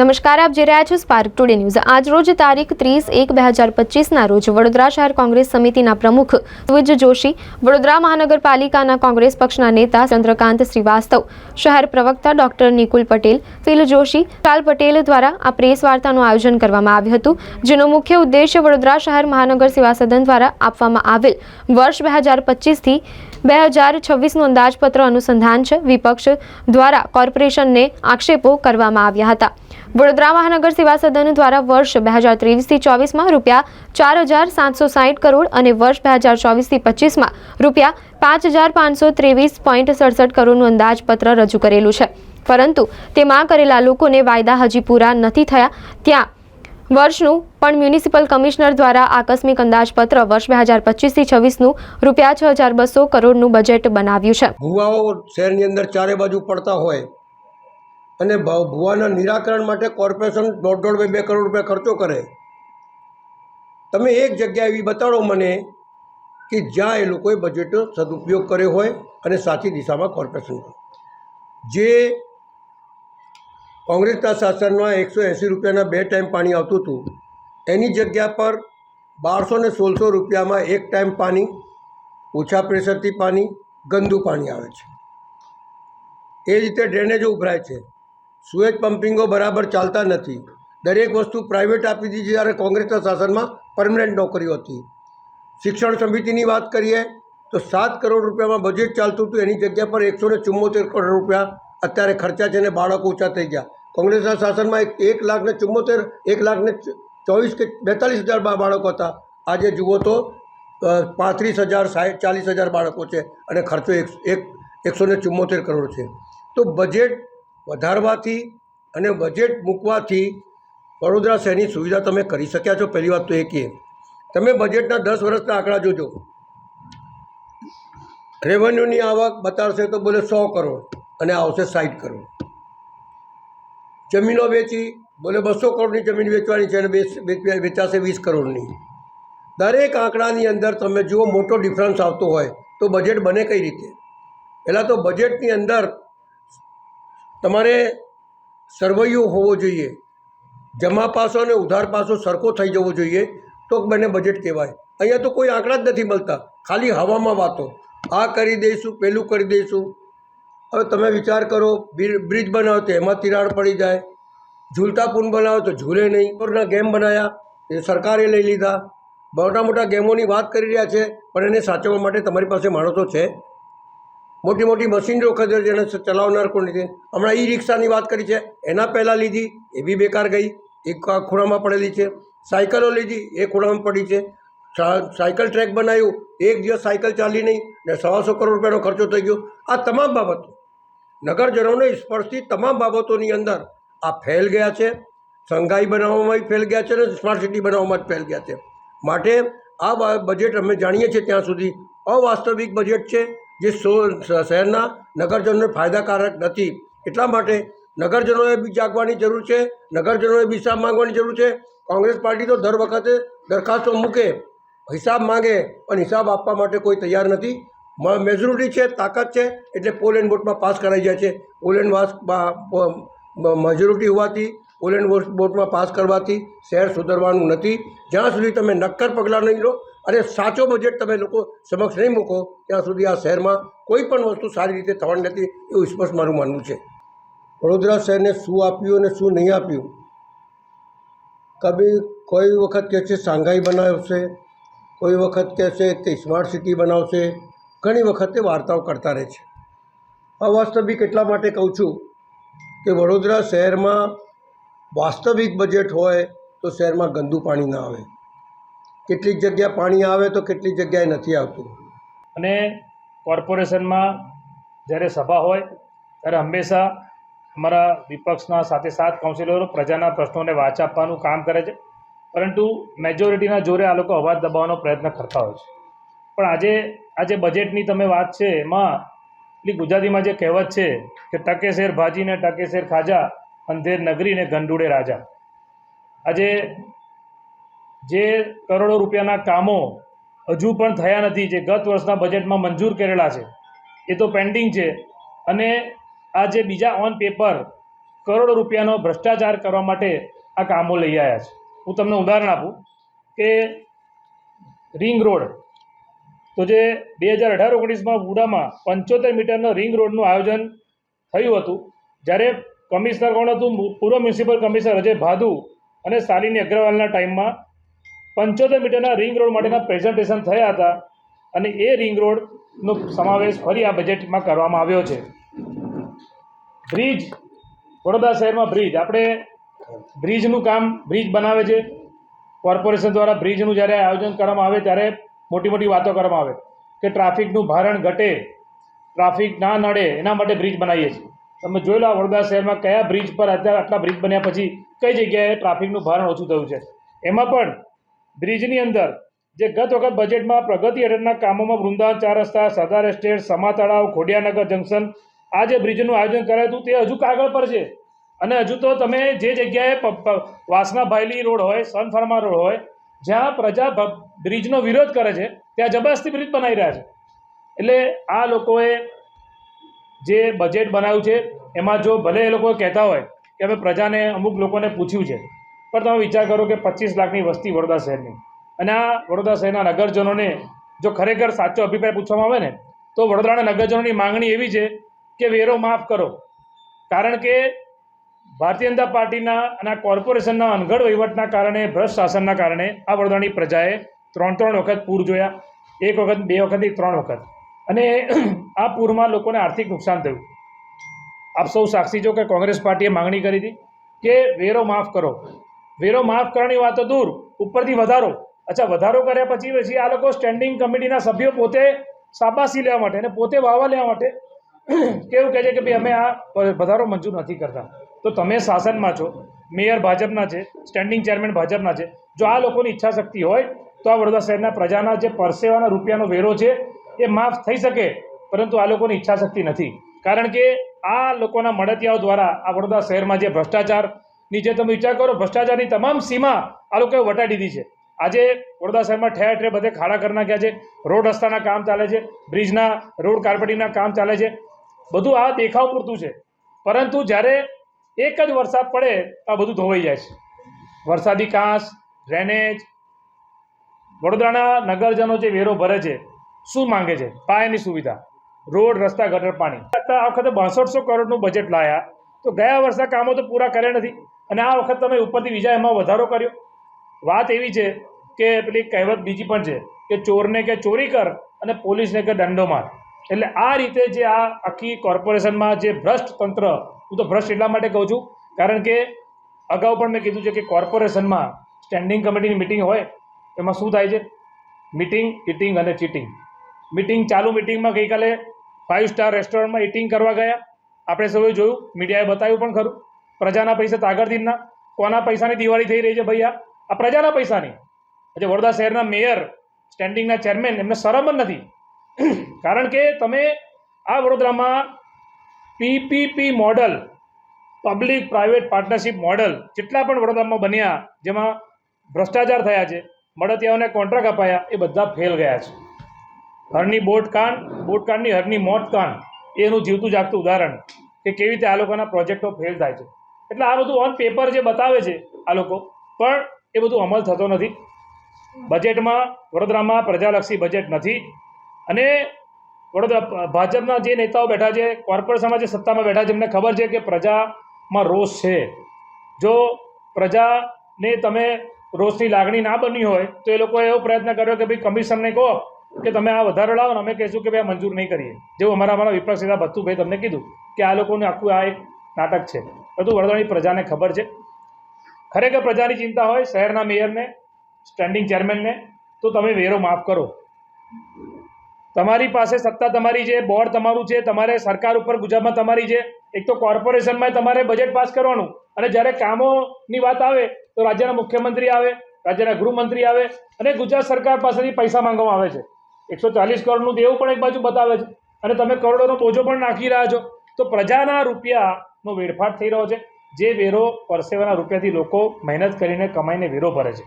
નમસ્કાર, આપ જોઈ રહ્યા છો સ્પાર્ક ટુડે ન્યૂઝ આજ રોજ તારીખ ત્રીસ એક બે હજાર પચીસના રોજ વડોદરા શહેર કોંગ્રેસ સમિતિના પ્રમુખ દ્વિજ જોશી, વડોદરા મહાનગરપાલિકાના કોંગ્રેસ પક્ષના નેતા ચંદ્રકાંત શ્રીવાસ્તવ, શહેર પ્રવક્તા ડોક્ટર નિકુલ પટેલ, ફિલ જોશી ચાલ પટેલ દ્વારા આ પ્રેસ વાર્તાનું આયોજન કરવામાં આવ્યું હતું, જેનો મુખ્ય ઉદ્દેશ્ય વડોદરા શહેર મહાનગર સેવા સદન દ્વારા આપવામાં આવેલ વર્ષ બે હજાર પચીસથી બે હજાર છવ્વીસનું અંદાજપત્ર અનુસંધાન છે. વિપક્ષ દ્વારા કોર્પોરેશનને આક્ષેપો કરવામાં આવ્યા હતા. વડોદરા મહાનગર સેવા સદન દ્વારા વર્ષ બે હજાર ત્રેવીસથી ચોવીસમાં રૂપિયા ચાર હજાર સાતસો સાઠ કરોડ અને વર્ષ બે હજાર ચોવીસથી પચીસમાં રૂપિયા પાંચ હજાર પાંચસો ત્રેવીસ પોઈન્ટ સડસઠ કરોડનું અંદાજપત્ર રજૂ કરેલું છે. પરંતુ તેમાં કરેલા લોકોને વાયદા હજી પૂરા નથી થયા. ત્યાં વર્ષનું, પણ મ્યુનિસિપલ કમિશનર દ્વારા આકસ્મિક અંદાજપત્ર વર્ષ બે હજાર પચીસથી છવ્વીસનું રૂપિયા છ હજાર બસો કરોડનું બજેટ બનાવ્યું છે. ભુવાઓ શહેરની અંદર ચારે બાજુ પડતા હોય અને ભુવાના નિરાકરણ માટે કોર્પોરેશન દોઢ દોઢ બે બે કરોડ રૂપિયા ખર્ચો કરે. તમે એક જગ્યા એવી બતાડો મને કે જ્યાં એ લોકોએ બજેટનો સદુપયોગ કર્યો હોય અને સાચી દિશામાં કોર્પોરેશન જે કોંગ્રેસના શાસનમાં એકસો એંસી રૂપિયાના બે ટાઈમ પાણી આવતું હતું. એની જગ્યા પર બારસો ને સોળસો રૂપિયામાં એક ટાઈમ પાણી, ઓછા પ્રેશરથી પાણી, ગંદુ પાણી આવે છે. એ રીતે ડ્રેનેજ ઉભરાય છે. સુએજ પમ્પિંગો બરાબર ચાલતા નથી. દરેક વસ્તુ પ્રાઇવેટ આપી દીધી જ્યારે કોંગ્રેસના શાસનમાં પરમનન્ટ નોકરીઓ હતી. શિક્ષણ સમિતિની વાત કરીએ તો સાત કરોડ રૂપિયામાં બજેટ ચાલતું હતું. એની જગ્યા પર એકસો ને ચુમ્મોતેર કરોડ રૂપિયા અત્યારે ખર્ચા છે અને બાળકો ઓછા થઈ ગયા. કોંગ્રેસના શાસનમાં એક લાખને લાખ ને ચુમ્મોતેર, એક લાખ ને ચોવીસ કે બેતાલીસ હજાર બાળકો હતા. આજે જુઓ તો પાંત્રીસ હજાર સાઠ ચાલીસ હજાર બાળકો છે અને ખર્ચો એક એક એકસો ને ચુમ્મોતેર કરોડ છે. તો બજેટ વધારવાથી અને બજેટ મૂકવાથી વડોદરા શહેરની સુવિધા તમે કરી શક્યા છો? પહેલી વાત તો એ કહે તમે બજેટના દસ વર્ષના આંકડા જોજો. રેવન્યુની આવક બતાવશે તો બોલે સો કરોડ. અને આવશે સાઠ કરોડ જમીનો વેચી, બોલે બસો કરોડની જમીન વેચવાની છે અને વેચ- વેચ- વેચાશે વીસ કરોડની. દરેક આંકડાની અંદર તમે જુઓ, મોટો ડિફરન્સ આવતો હોય તો બજેટ બને કઈ રીતે? પહેલાં તો બજેટની અંદર તમારે સરવૈયું હોવો જોઈએ. જમા પાસો અને ઉધાર પાસો સરખો થઈ જવો જોઈએ તો બને બજેટ કહેવાય. અહીંયા તો કોઈ આંકડા જ નથી મળતા. ખાલી હવામાં વાતો. આ કરી દઈશું, પેલું કરી દઈશું. હવે તમે વિચાર કરો, બ્રિ- બ્રિજ બનાવો તો એમાં તિરાડ પડી જાય. ઝૂલતા પુલ બનાવો તો ઝૂલે નહીં. ઇન્ડોરના ગેમ બનાવ્યા એ સરકારે લઈ લીધા. મોટા મોટા ગેમોની વાત કરી રહ્યા છે, પણ એને સાચવવા માટે તમારી પાસે માણસો છે. મોટી મોટી મશીનરીઓ ખરીદે જેને ચલાવનાર કોણ છે હમણાં ઈ રિક્ષાની વાત કરી છે. એના પહેલાં લીધી, એ બી બેકાર ગઈ. એક ખૂણામાં પડેલી છે. સાયકલો લીધી, એ ખૂણામાં પડી છે. સાયકલ ટ્રેક બનાવ્યું. એક દિવસ સાયકલ ચાલી નહીં ને સવાસો કરોડ રૂપિયાનો ખર્ચો થઈ ગયો. આ તમામ બાબતો. નગરજનોને સ્પર્શતી તમામ બાબતોની અંદર આ ફેલ ગયા છે. સંઘાઈ બનાવવામાં ફેલ ગયા છે અને સ્માર્ટ સિટી બનાવવામાં જ ફેલ ગયા છે. માટે આ બજેટ અમે જાણીએ છીએ ત્યાં સુધી અવાસ્તવિક બજેટ છે જે શહેરના નગરજનોને ફાયદાકારક નથી. એટલા માટે નગરજનોએ બી જાગવાની જરૂર છે, નગરજનોએ બી હિસાબ માંગવાની જરૂર છે. કોંગ્રેસ પાર્ટી તો દર વખતે દરખાસ્તો મૂકે, હિસાબ માંગે, પણ હિસાબ આપવા માટે કોઈ તૈયાર નથી. મેજોરિટી છે, તાકાત છે, એટલે પોલ એન્ડ બોટમાં પાસ કરાઈ જાય છે. પોલ એન્ડ મેજોરિટી હોવાથી પોલ એન્ડ બોટમાં પાસ કરવાથી શહેર સુધરવાનું નથી. જ્યાં સુધી તમે નક્કર પગલાં નહીં લો અને સાચો બજેટ તમે લોકો સમક્ષ નહીં મૂકો, ત્યાં સુધી આ શહેરમાં કોઈ પણ વસ્તુ સારી રીતે થવાની નથી એવું સ્પષ્ટ મારું માનવું છે. વડોદરા શહેરને શું આપ્યું અને શું નહીં આપ્યું? કભી કોઈ વખત કહે છે, શાંઘાઈ બનાવશે કોઈ વખત કહેશે કે સ્માર્ટ સિટી બનાવશે ઘણી વખતે વાર્તાઓ કરતા રહે છે. અવાસ્તવિક એટલા માટે કહું છું કે વડોદરા શહેરમાં વાસ્તવિક બજેટ હોય તો શહેરમાં ગંદુ પાણી ના આવે. કેટલીક જગ્યા પાણી આવે તો કેટલીક જગ્યાએ નથી આવતું. અને કોર્પોરેશનમાં જ્યારે સભા હોય, ત્યારે હંમેશા અમારા વિપક્ષના સાથે સાત કાઉન્સિલરો પ્રજાના પ્રશ્નોને વાચ આપવાનું કામ કરે છે. પરંતુ મેજોરિટીના જોરે આ લોકો અવાજ દબાવવાનો પ્રયત્ન કરતા હોય છે. પણ આજે આજે બજેટની તમે વાત છે, એમાં એટલી ગુજરાતીમાં જે કહેવત છે કે ટકે શેર ભાજીને ટકે શેર ખાજા, અંધેર નગરી ને ગંડુડે રાજા. આજે જે કરોડો રૂપિયાના કામો હજુ પણ થયા નથી, જે ગત વર્ષના બજેટમાં મંજૂર કરેલા છે, એ તો પેન્ડિંગ છે. અને આ જે બીજા ઓન પેપર કરોડો રૂપિયાનો ભ્રષ્ટાચાર કરવા માટે આ કામો લઈ આવ્યા છે. હું તમને ઉદાહરણ આપું કે રિંગ રોડ તો જે બે હજાર અઢાર ઓગણીસમાં વુડામાં પંચોતેર મીટરનો રિંગ રોડનું આયોજન થયું હતું, જ્યારે કમિશનર કોણ હતું? પૂર્વ મ્યુનિસિપલ કમિશનર અજય ભાદુ અને શાલિની અગ્રવાલના ટાઈમમાં પંચોતેર મીટરના રિંગ રોડ માટેના પ્રેઝન્ટેશન થયા હતા અને એ રિંગ રોડનો સમાવેશ ફરી આ બજેટમાં કરવામાં આવ્યો છે. બ્રિજ, વડોદરા શહેરમાં બ્રિજ. આપણે બ્રિજનું કામ, બ્રિજ બનાવે છે. કોર્પોરેશન દ્વારા બ્રિજનું જ્યારે આયોજન કરવામાં આવે ત્યારે મોટી મોટી વાતો કરવામાં આવે. કે ટ્રાફિકનું ભારણ ઘટે, ટ્રાફિક ના નડે, એના માટે બ્રિજ બનાવીએ છીએ. તમે જોઈ લો વડોદરા શહેરમાં કયા બ્રિજ પર અત્યારે આટલા બ્રિજ બન્યા પછી કઈ જગ્યાએ ટ્રાફિકનું ભારણ ઓછું થયું છે. એમાં પણ બ્રિજની અંદર જે ગત વખત બજેટમાં પ્રગતિ હેઠળના કામોમાં વૃંદાવન ચાર રસ્તા, સરદાર એસ્ટેટ સમા તળાવ, ખોડિયાનગર જંકશન આ જે બ્રિજનું આયોજન કરાયું હતું તે હજુ કાગળ પર છે. અને હજુ તો તમે જે જગ્યાએ વાસના ભાયલી રોડ હોય સનફાર્મા રોડ હોય જ્યાં પ્રજા બ્રિજનો વિરોધ કરે છે, ત્યાં જબરદસ્તી બ્રિજ બનાવી રહ્યા છે. એટલે આ લોકોએ જે બજેટ બનાવ્યું છે, એમાં જો ભલે એ લોકો કહેતા હોય કે અમે પ્રજાને અમુક લોકોને પૂછ્યું છે, પણ તમે વિચાર કરો કે પચીસ લાખની વસ્તી વડોદરા શહેરની. અને આ વડોદરા શહેરના નગરજનોને જો ખરેખર સાચો અભિપ્રાય પૂછવામાં આવે ને, તો વડોદરાના નગરજનોની માંગણી એવી છે કે વેરો માફ કરો. કારણ કે ભારતીય જનતા પાર્ટીના અને કોર્પોરેશનના અનગઢ વહીવટના કારણે, ભ્રષ્ટ શાસનના કારણે આ વડોદરાની પ્રજાએ ત્રણ ત્રણ વખત પૂર જોયા, એક વખત, બે વખત ત્રણ વખત. અને આ પૂરમાં લોકોને આર્થિક નુકસાન થયું. આપ સૌ સાક્ષી છો કે કોંગ્રેસ પાર્ટીએ માંગણી કરી હતી કે વેરો માફ કરો. વેરો માફ કરવાની વાત તો દૂર, ઉપરથી વધારો. અચ્છા, વધારો કર્યા પછી પછી આ લોકો સ્ટેન્ડિંગ કમિટીના સભ્યો પોતે શાબાશી લેવા માટે અને પોતે વાવા લેવા માટે કેવું કહે છે કે ભાઈ અમે આ વધારો મંજૂર નથી કરતા. તો તમે શાસનમાં છો, મેયર ભાજપના છે સ્ટેન્ડિંગ ચેરમેન ભાજપના છે, જો આ લોકોની ઈચ્છા શક્તિ હોય, તો આ વડોદરા શહેરના પ્રજાના જે પરસેવાના રૂપિયાનો વેરો છે, એ માફ થઈ શકે, પરંતુ આ લોકોની ઈચ્છા શક્તિ નથી. કારણ કે આ લોકોના મળતિયાઓ દ્વારા આ વડોદરા શહેરમાં જે ભ્રષ્ટાચારની જે તમે વિચાર કરો, ભ્રષ્ટાચારની તમામ સીમા આ લોકોએ વટાડી દીધી છે. આજે વડોદરા શહેરમાં ઠેર ઠેર બધે ખાડા કરી નાખ્યા છે, રોડ રસ્તાના કામ ચાલે છે, બ્રિજના, રોડ કાર્પેટિંગના કામ ચાલે છે. બધું આ દેખાવ પૂરતું છે. પરંતુ જ્યારે એક જ વરસાદ પડે, આ બધું ધોવાઈ જાય છે. વરસાદી કાંસ ડ્રેનેજ વડોદરાના નગરજનો જે વેરો ભરે છે, શું માંગે છે? પાયાની સુવિધા, રોડ, રસ્તા, ગટર, પાણી. આ વખતે બાસઠસો કરોડનું બજેટ લાયા. તો ગયા વર્ષના કામો તો પૂરા કર્યા નથી. અને આ વખત તમે ઉપરથી બીજા એમાં વધારો કર્યો. વાત એવી છે કે પેલી કહેવત બીજી પણ છે કે ચોરને કે ચોરી કર અને પોલીસને કે દંડો માર. એટલે આ રીતે જે આ આખી કોર્પોરેશનમાં જે ભ્રષ્ટ તંત્ર હું તો ભ્રષ્ટ એટલા માટે કહું છું, કારણ કે અગાઉ પણ મેં કીધું છે કે કોર્પોરેશનમાં સ્ટેન્ડિંગ કમિટીની મિટિંગ હોય, એમાં શું થાય છે? મિટિંગ ઇટિંગ અને ચીટિંગ મિટિંગ ચાલુ મિટિંગમાં ગઈકાલે ફાઇવ સ્ટાર રેસ્ટોરન્ટમાં ઇટિંગ કરવા ગયા. આપણે સૌએ જોયું મીડિયાએ બતાવ્યું પણ ખરું. પ્રજાના પૈસા તાગરદીનના કોના પૈસાની દિવાળી થઈ રહી છે ભૈયા? આ પ્રજાના પૈસાની. આજે વડોદરા શહેરના મેયર સ્ટેન્ડિંગના ચેરમેન એમને શરમ જ નથી. કારણ કે તમે આ વડોદરામાં PPP model public private partnership model જેટલા પણ વડોદરામાં બન્યા, જેમાં ભ્રષ્ટાચાર થયા છે, મળતિયાઓને કોન્ટ્રાક્ટ અપાયા, એ બધા ફેલ ગયા છે. હરની બોટ કાન, બોટ કાનની હરની મોત કાન એનું જીવતું જાગતું ઉદાહરણ કે કેવી રીતે આ લોકોના પ્રોજેક્ટો ફેલ થાય છે. એટલે આ બધું ઓન પેપર જે બતાવે છે આ લોકો, પણ એ બધું અમલ થતો નથી. બજેટમાં વડોદરામાં પ્રજાલક્ષી બજેટ નથી. અને વડોદરા ભાજપના જે નેતાઓ બેઠા છે કોર્પોરેશનમાં જે સત્તામાં બેઠા છે એમને ખબર છે કે પ્રજામાં રોષ છે. જો પ્રજાને તમે રોષની લાગણી ના બની હોય, તો એ લોકોએ એવો પ્રયત્ન કર્યો કે ભાઈ કમિશનને કહો કે તમે આ વધારો લાવો ને અમે કહીશું કે ભાઈ આ મંજૂર નહીં કરીએ. જેવું અમારા અમારા વિપક્ષ નેતા ભત્તુભાઈ તમને કીધું કે આ લોકોનું આખું આ એક નાટક છે. બધું વડોદરાની પ્રજાને ખબર છે. ખરેખર પ્રજાની ચિંતા હોય શહેરના મેયરને, સ્ટેન્ડિંગ ચેરમેનને, તો તમે વેરો માફ કરો. તમારી પાસે સત્તા તમારી છે બોર્ડ તમારું છે, તમારે સરકાર ઉપર ગુજરાતમાં તમારી છે. એક તો કોર્પોરેશનમાં તમારે બજેટ પાસ કરવાનું. અને જ્યારે કામોની વાત આવે, તો રાજ્યના મુખ્યમંત્રી આવે, રાજ્યના ગૃહમંત્રી આવે, અને ગુજરાત સરકાર પાસેથી પૈસા માંગવામાં આવે છે. એકસો ચાલીસ કરોડનું દેવું પણ એક બાજુ બતાવે છે. અને તમે કરોડોનો બોજો પણ નાખી રહ્યા છો. તો પ્રજાના રૂપિયાનો વેડફાટ થઈ રહ્યો છે. જે વેરો પરસેવાના રૂપિયાથી લોકો મહેનત કરીને કમાઈને વેરો ભરે છે.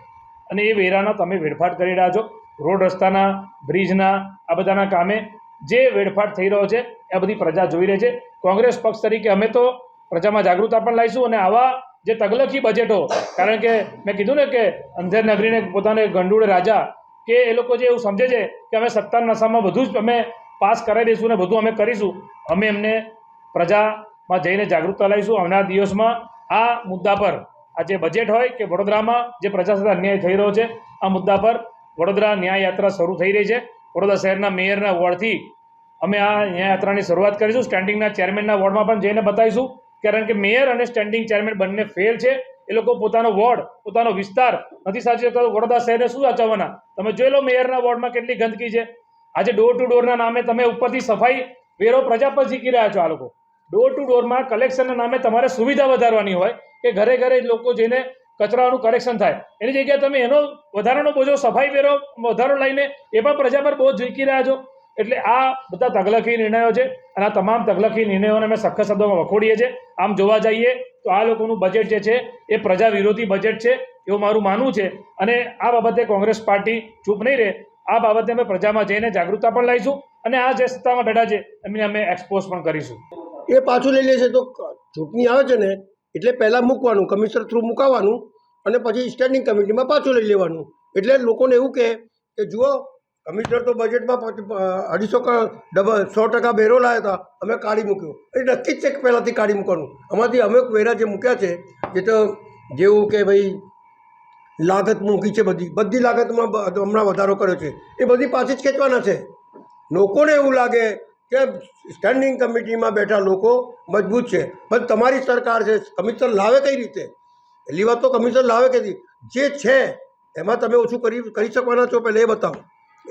અને એ વેરાનો તમે વેડફાટ કરી રહ્યા છો. રોડ રસ્તાના, બ્રિજના, આ બધાના કામે જે વેડફાટ થઈ રહ્યો છે, એ બધી પ્રજા જોઈ રહી છે. કોંગ્રેસ પક્ષ તરીકે અમે તો પ્રજામાં જાગૃતતા પણ લાવીશું અને આવા જે તગલખી બજેટો, કારણ કે મેં કીધું ને કે અંધેર નગરીને પોતાને ગંડુડે રાજા, કે એ લોકો જે એવું સમજે છે કે અમે સત્તાના નશામાં બધું જ અમે પાસ કરાવી દઈશું ને બધું અમે કરીશું, અમે એમને પ્રજામાં જઈને જાગૃતતા લાવીશું. આવનાર દિવસમાં આ મુદ્દા પર આ જે બજેટ હોય કે વડોદરામાં જે પ્રજા સાથે અન્યાય થઈ રહ્યો છે, આ મુદ્દા પર વડોદરા ન્યાય યાત્રા શરૂ થઈ રહી છે. વડોદરા શહેરના મેયરના વોર્ડથી અમે આ ન્યાય યાત્રાની શરૂઆત કરીશું. સ્ટેન્ડિંગના ચેરમેનના વોર્ડમાં પણ જઈને બતાવીશું. કારણ કે મેયર અને સ્ટેન્ડિંગ ચેરમેન બંને ફેલ છે. એ લોકો પોતાનો વોર્ડ, પોતાનો વિસ્તાર નથી સાચવી શકતા વડોદરા શહેરને શું સાચવવાના? તમે જોઈ લો મેયરના વોર્ડમાં કેટલી ગંદકી છે. આજે ડોર ટુ ડોરના નામે તમે ઉપરથી સફાઈ વેરો પ્રજા પર શીખી રહ્યા છો આ લોકો. ડોર ટુ ડોરમાં કલેક્શનના નામે તમારે સુવિધા વધારવાની હોય કે ઘરે ઘરે લોકો જઈને કચરાનું કરેક્શન થાય. એની જગ્યાએ તમે એનો વધારાનો બોજો સફાઈ વેરો વધારો લઈને એ પણ પ્રજા પર બહુ ઝીકી રહ્યા છો. એટલે આ બધા તગલખી નિર્ણયો છે અને આ તમામ તગલખી નિર્ણયોને અમે સખત શબ્દોમાં વખોડીએ છીએ. આમ જોવા જઈએ તો આ લોકોનું બજેટ જે છે એ પ્રજા વિરોધી બજેટ છે એવું મારું માનવું છે. અને આ બાબતે કોંગ્રેસ પાર્ટી ચૂપ નહીં રહે. આ બાબતે અમે પ્રજામાં જઈને જાગૃતતા પણ લાવીશું અને આ જે સત્તામાં બેઠા છે એમને અમે એક્સપોઝ પણ કરીશું. એ પાછું લઈ લે છે તો ચૂંટણી આવે છે ને એટલે પહેલાં મૂકવાનું કમિશનર થ્રુ મુકાવાનું અને પછી સ્ટેન્ડિંગ કમિટીમાં પાછું લઈ લેવાનું. એટલે લોકોને એવું કહે કે, જુઓ કમિશનર તો બજેટમાં અઢીસો ડબલ, સો ટકા બેરો લાવ્યા હતા અમે કાઢી મૂક્યો. એ નક્કી જ છે કે પહેલાંથી કાઢી મૂકવાનું. આમાંથી અમુક વેરા જે મૂક્યા છે એ તો જેવું કે ભાઈ લાગત મૂકી છે બધી. બધી લાગતમાં હમણાં વધારો કર્યો છે. એ બધી પાછી જ ખેંચવાના છે. લોકોને એવું લાગે કે સ્ટેન્ડિંગ કમિટીમાં બેઠા લોકો મજબૂત છે. પણ તમારી સરકાર છે કમિશન લાવે કઈ રીતે? પહેલી વાત તો કમિશન લાવે કઈ રીતે? જે છે, એમાં તમે ઓછું કરી કરી શકવાના છો પહેલાં એ બતાવો.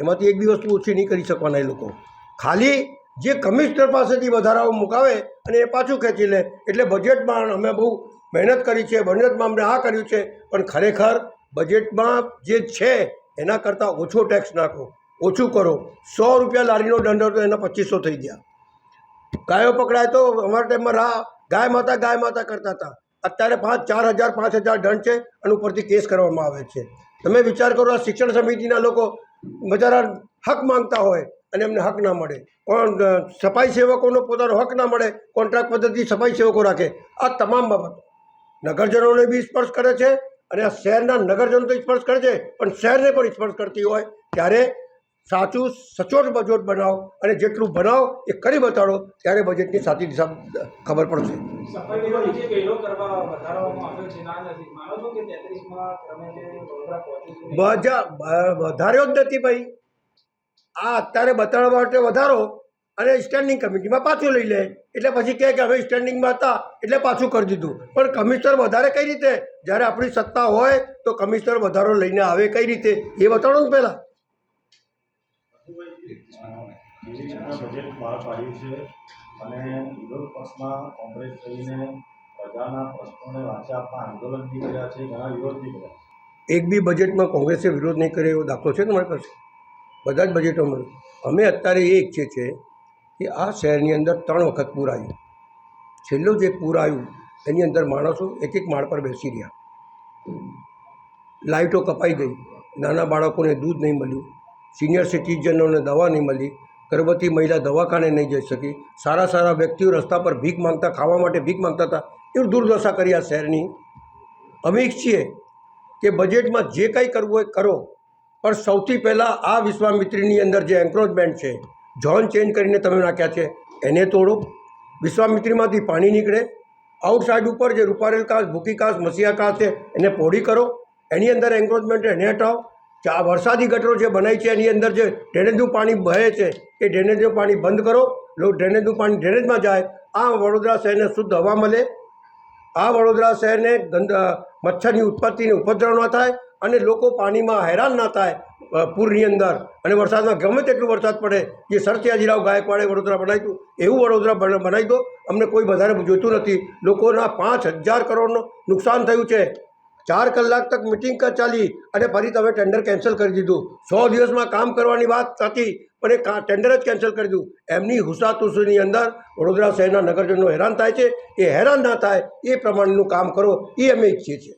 એમાંથી એક બી વસ્તુ ઓછી નહીં કરી શકવાના એ લોકો. ખાલી જે કમિશનર પાસેથી વધારાઓ મુકાવે અને એ પાછું ખેંચી લે. એટલે બજેટમાં અમે બહુ મહેનત કરી છે બજેટમાં અમને આ કર્યું છે. પણ ખરેખર બજેટમાં જે છે, એના કરતાં ઓછો ટેક્સ નાખો. ઓછું કરો. સો રૂપિયા લારીનો દંડ હતો, એના પચીસો થઈ ગયા. ગાયો પકડાય તો અમારા ટાઈમમાં રા, ગાય માતા ગાય માતા કરતા હતા. અત્યારે પાંચ, ચાર હજાર, પાંચ હજાર દંડ છે અને ઉપરથી કેસ કરવામાં આવે છે. તમે વિચાર કરો, આ શિક્ષણ સમિતિના લોકો બચારા હક માંગતા હોય અને એમને હક ના મળે. કોણ સફાઈ સેવકોનો પોતાનો હક ના મળે, કોન્ટ્રાક્ટ પદ્ધતિ સફાઈ સેવકો રાખે. આ તમામ બાબત. નગરજનોને બી સ્પર્શ કરે છે અને આ શહેરના નગરજનો તો સ્પર્શ કરે છે, પણ શહેરને પણ સ્પર્શ કરતી હોય. ત્યારે સાચું સચોટ બજેટ બનાવો અને જેટલું બનાવો એ કરી બતાડો ત્યારે બજેટની સાચી દિશા ખબર પડશે. વધાર્યો જ નથી ભાઈ. આ અત્યારે બતાડવા માટે વધારો અને સ્ટેન્ડિંગ કમિટીમાં પાછું લઈ લે. એટલે પછી કહે કે હવે સ્ટેન્ડિંગમાં હતા એટલે પાછું કરી દીધું. પણ કમિશનર વધારે કઈ રીતે? જ્યારે આપણી સત્તા હોય તો કમિશનર વધારો લઈને આવે કઈ રીતે? એ બતાડો ને પહેલાં. રીતના બજેટ બહાર પાડ્યું છે અને વિરોધ પક્ષમાં કોંગ્રેસ થઈને પ્રજાના પ્રશ્નોને વાંચા આપવા આંદોલન બી કર્યા છે, ઘણા વિરોધ બી કર્યા એક બી બજેટમાં કોંગ્રેસે વિરોધ નહીં કર્યો એવો દાખલો છે તમારી પાસે? બધા જ બજેટોમાં અમે અત્યારે એ ઈચ્છીએ છીએ કે આ શહેરની અંદર ત્રણ વખત પૂર આવ્યું. છેલ્લું જે પૂર આવ્યું, એની અંદર માણસો એક એક માળ પર બેસી રહ્યા. લાઇટો કપાઈ ગઈ. નાના બાળકોને દૂધ નહીં મળ્યું. સિનિયર સિટીઝનોને દવા નહીં મળી, ગર્ભવતી મહિલા દવાખાને નહીં જઈ શકી, સારા સારા વ્યક્તિઓ રસ્તા પર ભીખ માંગતા, ખાવા માટે ભીખ માંગતા હતા, એવું દુર્દશા કરી આ શહેરની. અમે ઈચ્છીએ કે બજેટમાં જે કંઈ કરવું હોય કરો, પણ સૌથી પહેલાં આ વિશ્વામિત્રીની અંદર જે એન્ક્રોચમેન્ટ છે, ઝોન ચેન્જ કરીને તમે નાખ્યા છે, એને તોડો. વિશ્વામિત્રીમાંથી પાણી નીકળે, આઉટસાઇડ ઉપર જે રૂપારેલ કાસ, ભૂકી કાસ મસીયા કાસ છે, એને પોડી કરો. એની અંદર એન્ક્રોચમેન્ટ એને હટાવો. ચા વરસાદી ગટરો જે બનાવી છે, એની અંદર જે ડ્રેનેજનું પાણી વહે છે, એ ડ્રેનેજનું પાણી બંધ કરો. લો, ડ્રેનેજનું પાણી ડ્રેનેજમાં જાય. આ વડોદરા શહેરને શુદ્ધ હવા મળે. આ વડોદરા શહેરને ગંદ મચ્છરની ઉત્પત્તિને ઉપદ્રવ ન થાય અને લોકો પાણીમાં હેરાન ના થાય પૂરની અંદર. અને વરસાદમાં ગમે તેટલું વરસાદ પડે, જે સરત્યાજીરાવ ગાયકવાડે વડોદરા બનાવ્યું એવું વડોદરા બનાવી દો અમને કોઈ વધારે જોઈતું નથી. લોકોના પાંચ હજાર કરોડનું નુકસાન થયું છે. ચાર કલાક તક મિટિંગ ચાલી અને ફરી તમે ટેન્ડર કેન્સલ કરી દીધું. સો દિવસમાં કામ કરવાની વાત હતી પણ એ ટેન્ડર જ કેન્સલ કરી દીધું. એમની હુસાતુસીની અંદર વડોદરા શહેરના નગરજનો હેરાન થાય છે. એ હેરાન ના થાય, એ પ્રમાણેનું કામ કરો, એ અમે ઈચ્છીએ છીએ.